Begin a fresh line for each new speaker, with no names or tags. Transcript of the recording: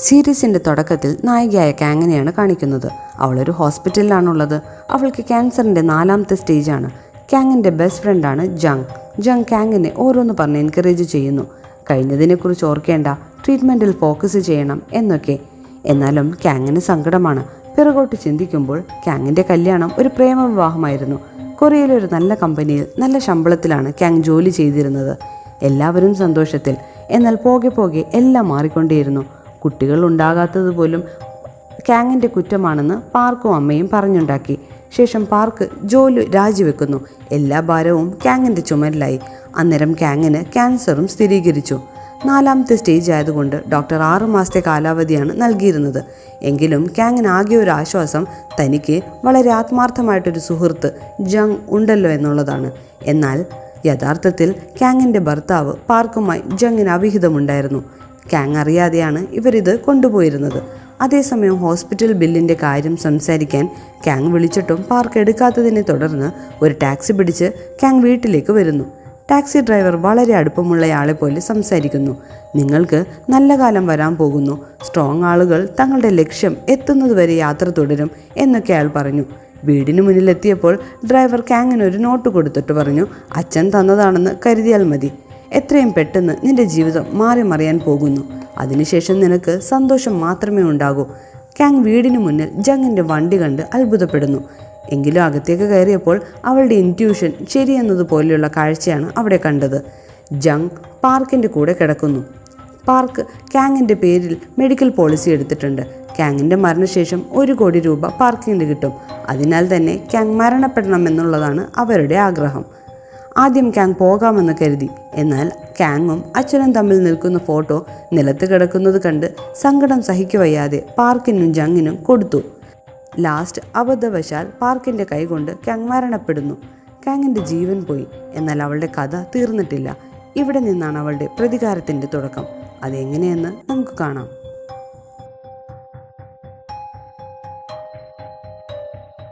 സീരീസിന്റെ തുടക്കത്തിൽ നായികയായ കാങ്ങനെയാണ് കാണിക്കുന്നത്. അവളൊരു ഹോസ്പിറ്റലിലാണുള്ളത്. അവൾക്ക് ക്യാൻസറിന്റെ നാലാമത്തെ സ്റ്റേജാണ് കാങ്ങിന്റെ ബെസ്റ്റ് ഫ്രണ്ടാണ് ജങ്. ജങ് കാങ്ങിനെ ഓരോന്ന് പറഞ്ഞ് എൻകറേജ് ചെയ്യുന്നു. കഴിഞ്ഞതിനെക്കുറിച്ച് ഓർക്കേണ്ട ട്രീറ്റ്മെന്റിൽ ഫോക്കസ് ചെയ്യണം എന്നൊക്കെ. എന്നാലും കാങ്ങിന് സങ്കടമാണ്. പിറകോട്ട് ചിന്തിക്കുമ്പോൾ കാങ്ങിന്റെ കല്യാണം ഒരു പ്രേമവിവാഹമായിരുന്നു. കൊറിയയിലെ ഒരു നല്ല കമ്പനിയിൽ നല്ല ശമ്പളത്തിലാണ് കാങ് ജോലി ചെയ്തിരുന്നത്. എല്ലാവരും സന്തോഷത്തിൽ. എന്നാൽ പോകെ പോകെ എല്ലാം മാറിക്കൊണ്ടേയിരുന്നു. കുട്ടികൾ ഉണ്ടാകാത്തത് പോലും കാങ്ങിന്റെ കുറ്റമാണെന്ന് പാർക്കും അമ്മയും പറഞ്ഞുണ്ടാക്കി. ശേഷം പാർക്ക് ജോലി രാജിവെക്കുന്നു. എല്ലാ ഭാരവും കാങ്ങിന്റെ ചുമരിലായി. അന്നേരം കാങ്ങിന് ക്യാൻസറും സ്ഥിരീകരിച്ചു. നാലാമത്തെ സ്റ്റേജ് ആയതുകൊണ്ട് ഡോക്ടർ ആറു മാസത്തെ കാലാവധിയാണ് നൽകിയിരുന്നത്. എങ്കിലും കാങ്ങിന് ആകെ ഒരു ആശ്വാസം തനിക്ക് വളരെ ആത്മാർത്ഥമായിട്ടൊരു സുഹൃത്ത് ജങ് ഉണ്ടല്ലോ എന്നുള്ളതാണ്. എന്നാൽ യഥാർത്ഥത്തിൽ കാങ്ങിന്റെ ഭർത്താവ് പാർക്കുമായി ജങ്ങിന് അവിഹിതമുണ്ടായിരുന്നു. കാങ് അറിയാതെയാണ് ഇവരിത് കൊണ്ടുപോയിരുന്നത്. അതേസമയം ഹോസ്പിറ്റൽ ബില്ലിന്റെ കാര്യം സംസാരിക്കാൻ കാങ് വിളിച്ചിട്ടും പാർക്ക് എടുക്കാത്തതിനെ തുടർന്ന് ഒരു ടാക്സി പിടിച്ച് കാങ് വീട്ടിലേക്ക് വരുന്നു. ടാക്സി ഡ്രൈവർ വളരെ അടുപ്പമുള്ളയാളെ പോലെ സംസാരിക്കുന്നു. നിങ്ങൾക്ക് നല്ല കാലം വരാൻ പോകുന്നു. സ്ട്രോങ് ആളുകൾ തങ്ങളുടെ ലക്ഷ്യം എത്തുന്നതുവരെ യാത്ര തുടരും എന്നൊക്കെ അയാൾ പറഞ്ഞു. വീടിന് മുന്നിലെത്തിയപ്പോൾ ഡ്രൈവർ കാങ്ങിന് ഒരു നോട്ട് കൊടുത്തിട്ട് പറഞ്ഞു അച്ഛൻ തന്നതാണെന്ന് കരുതിയാൽ മതി. എത്രയും പെട്ടെന്ന് നിന്റെ ജീവിതം മാറി മറിയാൻ പോകുന്നു. അതിനുശേഷം നിനക്ക് സന്തോഷം മാത്രമേ ഉണ്ടാകൂ. കാങ് വീടിന് മുന്നിൽ ജങ്ങിന്റെ വണ്ടി കണ്ട് അത്ഭുതപ്പെടുന്നു. എങ്കിലും അകത്തേക്ക് കയറിയപ്പോൾ അവളുടെ ഇന്റ്യൂഷൻ ശരിയെന്നതുപോലെയുള്ള കാഴ്ചയാണ് അവിടെ കണ്ടത്. ജങ് പാർക്കിന്റെ കൂടെ കിടക്കുന്നു. പാർക്ക് കാങ്ങിന്റെ പേരിൽ മെഡിക്കൽ പോളിസി എടുത്തിട്ടുണ്ട്. കാങ്ങിന്റെ മരണശേഷം ഒരു കോടി രൂപ പാർക്കിന് കിട്ടും. അതിനാൽ തന്നെ കാങ് മരണപ്പെടണമെന്നുള്ളതാണ് അവരുടെ ആഗ്രഹം. ആദ്യം ക്യാങ് പോകാമെന്ന് കരുതി. എന്നാൽ ക്യാങ്ങും അച്ഛനും തമ്മിൽ നിൽക്കുന്ന ഫോട്ടോ നിലത്ത് കിടക്കുന്നത് കണ്ട് സങ്കടം സഹിക്കുവയ്യാതെ പാർക്കിനും ജങ്ങിനും കൊടുത്തു. ലാസ്റ്റ് അബദ്ധവശാൽ പാർക്കിന്റെ കൈകൊണ്ട് ക്യാങ് മരണപ്പെടുന്നു. ക്യാങ്ങിന്റെ ജീവൻ പോയി. എന്നാൽ അവളുടെ കഥ തീർന്നിട്ടില്ല. ഇവിടെ നിന്നാണ് അവളുടെ പ്രതികാരത്തിന്റെ തുടക്കം. അതെങ്ങനെയെന്ന് നമുക്ക് കാണാം.